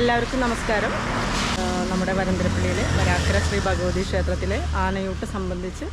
എല്ലാവർക്കും നമസ്കാരം. നമ്മുടെ വരന്തരപ്പള്ളിയിലെ വരാക്കര ശ്രീ ഭഗവതി ക്ഷേത്രത്തിലെ ആനയൂട്ട് സംബന്ധിച്ച്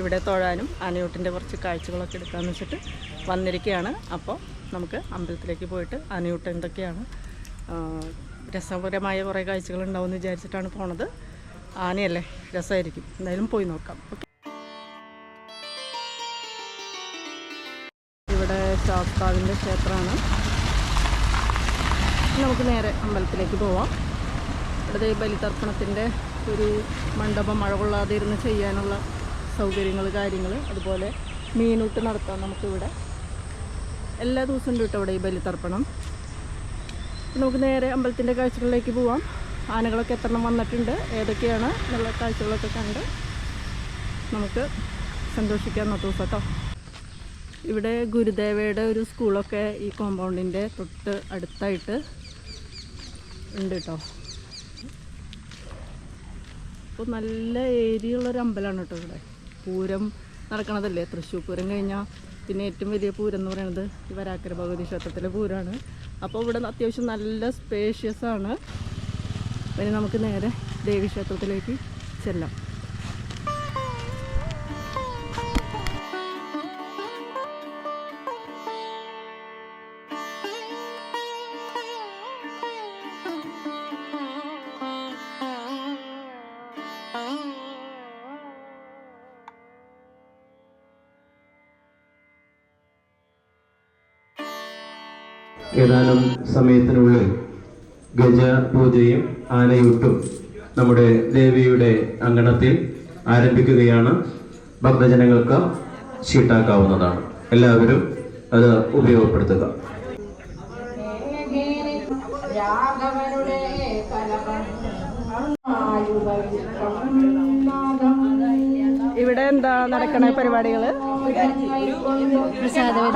ഇവിടെ തൊഴാനും ആനയൂട്ടിന്റെ കുറച്ച് കാഴ്ചകളൊക്കെ എടുക്കാമെന്ന് വെച്ചിട്ട് വന്നിരിക്കുകയാണ്. അപ്പോൾ നമുക്ക് അമ്പലത്തിലേക്ക് പോയിട്ട് ആനയൂട്ട് എന്തൊക്കെയാണ്? രസപരമായ കുറേ കാഴ്ചകൾ ഉണ്ടാവുമെന്ന് വിചാരിച്ചിട്ടാണ് പോണത്. ആനയല്ലേ? രസമായിരിക്കും. എന്തായാലും പോയി നോക്കാം. ഓക്കെ. ഇവിടെ ചാക്കാവിന്റെ ക്ഷേത്രമാണ്. നമുക്ക് നേരെ അമ്പലത്തിലേക്ക് പോവാം. ഇവിടെ ബലിതർപ്പണത്തിന്റെ ഒരു മണ്ഡപം മഴ കൊള്ളാതെ ഇരുന്ന് ചെയ്യാനുള്ള സൗകര്യങ്ങൾ കാര്യങ്ങൾ അതുപോലെ മീനൂട്ട് നടത്താം നമുക്കിവിടെ. എല്ലാ ദിവസവും കിട്ടും ഇവിടെ ഈ ബലിതർപ്പണം. നമുക്ക് നേരെ അമ്പലത്തിന്റെ കാഴ്ചകളിലേക്ക് പോവാം. ആനകളൊക്കെ എത്ര വന്നിട്ടുണ്ട് ഏതൊക്കെയാണ് എന്നുള്ള കാഴ്ചകളൊക്കെ കണ്ട് നമുക്ക് സന്തോഷിക്കാം അന്നത്തെ ദിവസം കേട്ടോ. ഇവിടെ ഗുരുദേവയുടെ ഒരു സ്കൂളൊക്കെ ഈ കോമ്പൗണ്ടിന്റെ തൊട്ട് അടുത്തായിട്ട് ഉണ്ട് കേട്ടോ അപ്പോൾ നല്ല ഏരിയ ഉള്ളൊരു അമ്പലമാണ് കേട്ടോ ഇവിടെ. പൂരം നടക്കണതല്ലേ? തൃശ്ശൂർ പൂരം കഴിഞ്ഞാൽ പിന്നെ ഏറ്റവും വലിയ പൂരം എന്ന് പറയുന്നത് ഈ വരാക്കര ഭഗവതി ക്ഷേത്രത്തിലെ പൂരമാണ്. അപ്പോൾ ഇവിടെ അത്യാവശ്യം നല്ല സ്പേഷ്യസ് ആണ്. പിന്നെ നമുക്ക് നേരെ ദേവീക്ഷേത്രത്തിലേക്ക് ചെല്ലാം. ഏതാനും സമയത്തിനുള്ളിൽ ഗജ പൂജയും ആനയൂട്ടും നമ്മുടെ ദേവിയുടെ അങ്കണത്തിൽ ആരംഭിക്കുകയാണ്. ഭക്തജനങ്ങൾക്ക് ചീട്ടാക്കാവുന്നതാണ്. എല്ലാവരും അത് ഉപയോഗപ്പെടുത്തുക. രാഘവനുടെ ഇവിടെ എന്താ നടക്കണ പരിപാടികൾ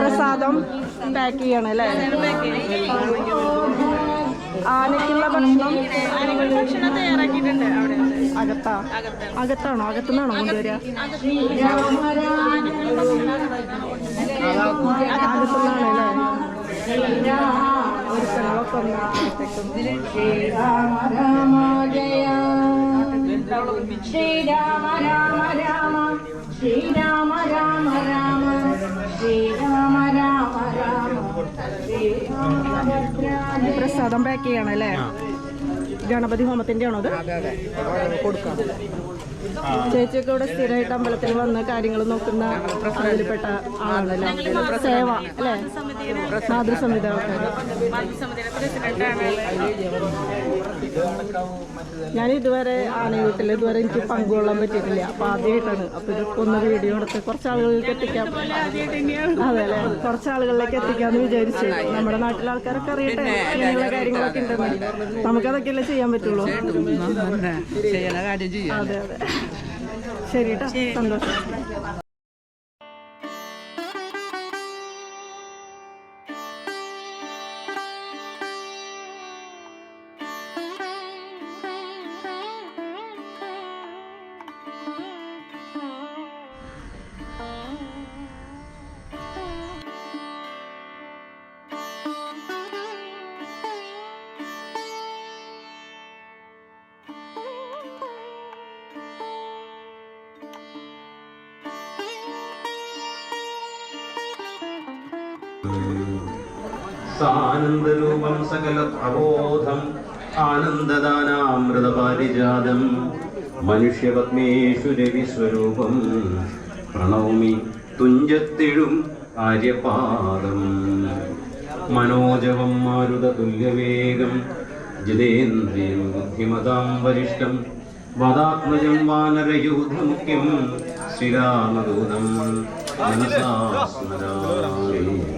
പ്രസാദം. പാക്ക് ചെയ്യണം അല്ലേ? ആനയ്ക്കുള്ള ഭക്ഷണം ഭക്ഷണം തയ്യാറാക്കിയിട്ടുണ്ട് അവിടെ. അകത്താ? അകത്താണോ? അകത്തുനിന്നാണോ കൊണ്ടുവരിക? അകത്തുനിന്നാണല്ലേ? ശ്രീരാമ രാമ ജയ. ശ്രീരാമ രാമ രാമ. ശ്രീരാമ രാമ രാമ ശ്രീരാമ രാമ രാമ പ്രസാദം പാക്ക് ചെയ്യണം അല്ലേ ഗണപതി ഹോമത്തിന്റെ ആണോ അത്. കൊടുക്കാം. ചേച്ചിയൊക്കെ ഇവിടെ സ്ഥിരമായിട്ട് അമ്പലത്തിൽ വന്ന് കാര്യങ്ങൾ നോക്കുന്ന അതിൽപ്പെട്ട ആളല്ലേ സേവ അല്ലേ മാതൃസമിത ഞാൻ ഇതുവരെ ആനയൂട്ടിൽ ഇതുവരെ എനിക്ക് പങ്കുകൊള്ളാൻ പറ്റിയിട്ടില്ല അപ്പൊ ആദ്യമായിട്ടാണ് അപ്പൊ ഇതൊക്കെ ഒന്ന് വീഡിയോ എടുത്ത് കുറച്ച് ആളുകളിലേക്ക് എത്തിക്കാം അതെ അല്ലെ കുറച്ച് ആളുകളിലേക്ക് എത്തിക്കാന്ന് വിചാരിച്ചു നമ്മുടെ നാട്ടിലെ ആൾക്കാരൊക്കെ അറിയട്ടെ ഇങ്ങനെയുള്ള കാര്യങ്ങളൊക്കെ ഉണ്ടെന്ന് നമുക്കതൊക്കെയല്ലേ ചെയ്യാൻ പറ്റുള്ളൂ അതെ അതെ ശരി കേട്ടോ സന്തോഷം. സാനന്ദരൂപം സകല പ്രബോധം ആനന്ദദാനാമൃതപാരിജാതം മനുഷ്യപത്മേഷു രവിസ്വരൂപം പ്രണൗമി തുഞ്ചത്തിഴും ആര്യപാദം മനോജവം മാരുതതുല്യവേഗം ജിതേന്ദ്രിയം ബുദ്ധിമതാം വരിഷ്ടം വദാത്മജം വാനരയൂഥമുഖ്യം ശ്രീരാമദൂതം മനസാ സ്മരാമി നമസ്തു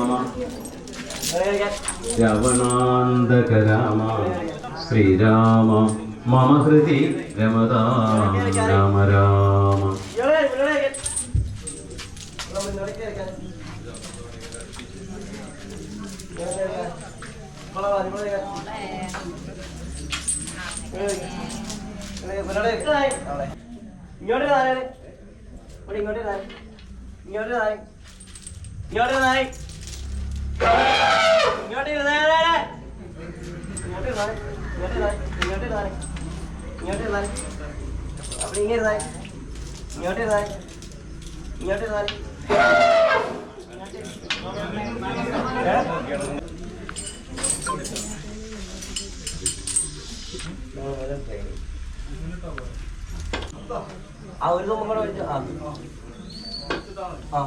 രവണാന്തകരാമ ശ്രീരാമ മമ ഹൃതി രമതാ രാമ രാമ ഇങ്ങോട്ട് ഇങ്ങോട്ട് ഇങ്ങോട്ട് ഇങ്ങോട്ട് ഇങ്ങോട്ട് ആ ഒരു തുമ്പം കൂടെ ആ. ആ.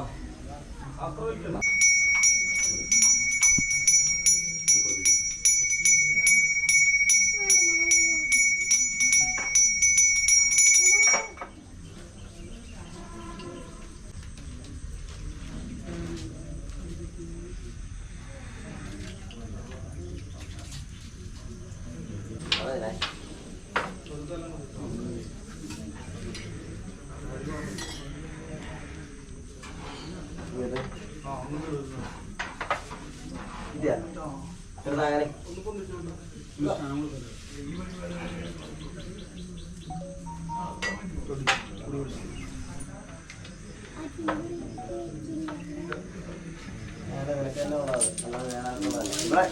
ഇവിടെ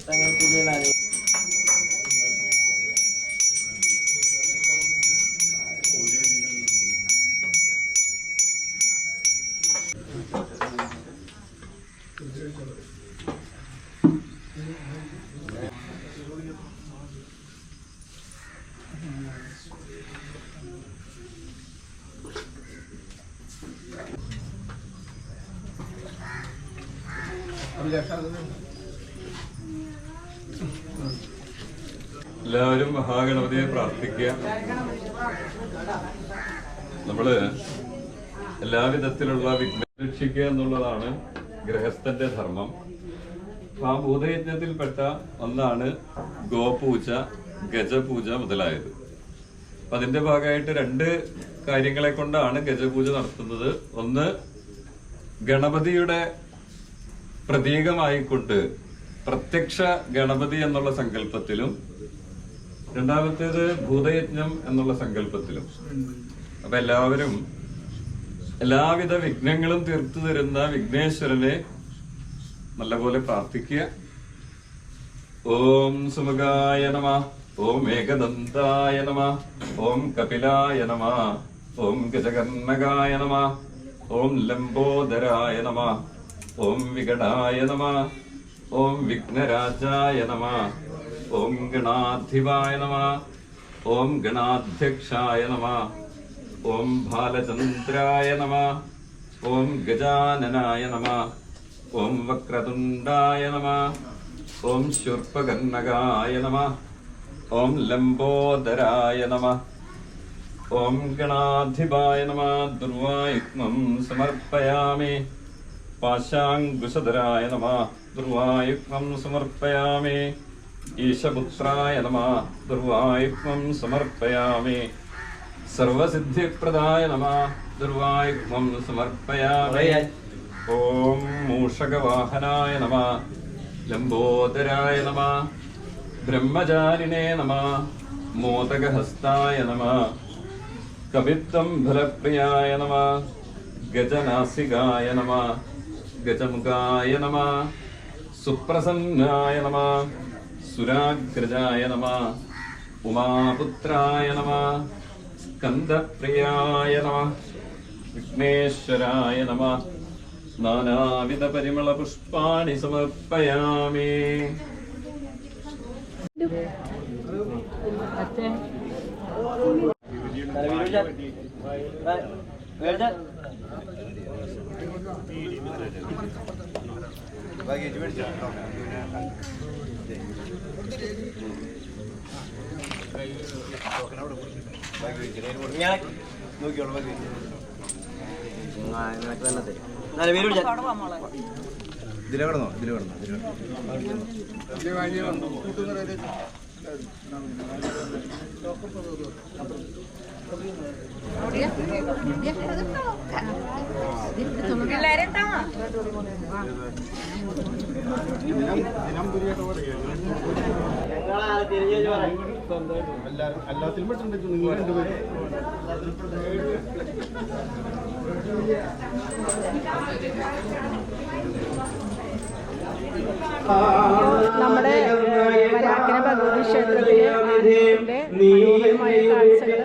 തങ്ങൾ കൂടുതലാണ് എല്ലാവരും മഹാഗണപതിയെ പ്രാർത്ഥിക്കുക. നമ്മൾ എല്ലാവിധത്തിലുള്ള വിഘ്നരക്ഷിക്കുക എന്നുള്ളതാണ് ഗൃഹസ്ഥന്റെ ധർമ്മം. ആ ഭൂതയജ്ഞത്തിൽപ്പെട്ട ഒന്നാണ് ഗോപൂജ ഗജപൂജ മുതലായത്. അപ്പൊ അതിന്റെ ഭാഗമായിട്ട് രണ്ട് കാര്യങ്ങളെ കൊണ്ടാണ് ഗജപൂജ നടത്തുന്നത്. ഒന്ന് ഗണപതിയുടെ പ്രതീകമായിക്കൊണ്ട് പ്രത്യക്ഷ ഗണപതി എന്നുള്ള സങ്കല്പത്തിലും രണ്ടാമത്തേത് ഭൂതയജ്ഞം എന്നുള്ള സങ്കല്പത്തിലും. അപ്പൊ എല്ലാവരും എല്ലാവിധ വിഘ്നങ്ങളും തീർത്തു തരുന്ന വിഘ്നേശ്വരനെ നല്ലപോലെ പ്രാർത്ഥിക്കുക. ഓം സുമുഖായ നമ ഓം ഏകദന്തായ നമ ഓം കപിലായ നമ ഓം ഗജകർണകായ നമ ഓം ലംബോദരായ നമ. ഓം വികടായ നമ. ഓം വിഘ്നരാജായ നമ. ഓം ഗണാധിപായ നമ. ഓം ഗണാധ്യക്ഷായ നമ. ഓം ബാലചന്ദ്രായ നമ. ഓം ഗജാനനായ നമ. ഓം വക്രതുണ്ടായ നമ. ഓം ശുർപ്പകർണകായ നമ. ഓം ലംബോദരായ നമ. ഓം ഗണാധിപായ നമ. ദുർവായുഗ്മം സമർപ്പയാമി. പാശാങ്കുശധരായ നമ ദുർവായുക്മം സമർപ്പയാമേ. ഈശപുത്രായ നമ ദുർവായുക്മം സമർപ്പയാമേ. സർവസിദ്ധിപ്രദായ നമ ദുർവായുക്മം സമർപ്പയാമേ. ഓം മൂഷകവാഹനായ നമ ലംബോദരായ നമ ബ്രഹ്മചാരിണേ നമ മോദകഹസ്തായ നമ കവിത്വം ഫലപ്രിയായ നമ ഗജനാസികായ നമ ഗജമുഖായ നമ സുപ്രസന്നായ നമ സുരാഗ്രജായ നമ ഉമാപുത്രായ നമ സ്കന്ദപ്രിയായ നമ വിഘ്നേശ്വരായ നമ നാനാവിധ പരിമള പുഷ്പാണി സമർപ്പയാമി ബാഗേജ് മേടിച്ചോ ഞാൻ നോക്കിയോളൂ ബാഗേജ് നിനക്ക് തന്നെ തരും എന്നാലും പേര് വിളിച്ചാൽ ഇതിലെ കിടന്നോ ഇതിലെ കിടന്നോ ഇതിലെ നമ്മുടെ വരാക്കര ഭഗവതി ക്ഷേത്രത്തിലെ ആനയുടെ മനോഹരമായ കാഴ്ചകൾ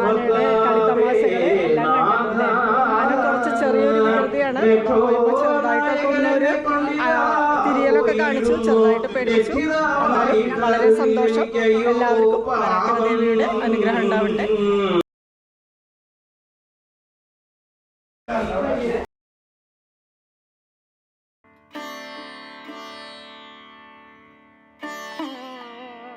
ആനയുടെ കളിത്തമാശകൾ എല്ലാം കണ്ടിട്ടുണ്ട് ആന കുറച്ച് ചെറിയൊരു വികൃതിയാണ് ചെറുതായിട്ടൊക്കെ ഒന്നൊരു ആ, തിരിയലൊക്കെ കാണിച്ചു ചെറുതായിട്ട് പേടിച്ചു. എന്നാലും വളരെ സന്തോഷം. എല്ലാവർക്കും ദേവിയുടെ അനുഗ്രഹം ഉണ്ടാവട്ടെ.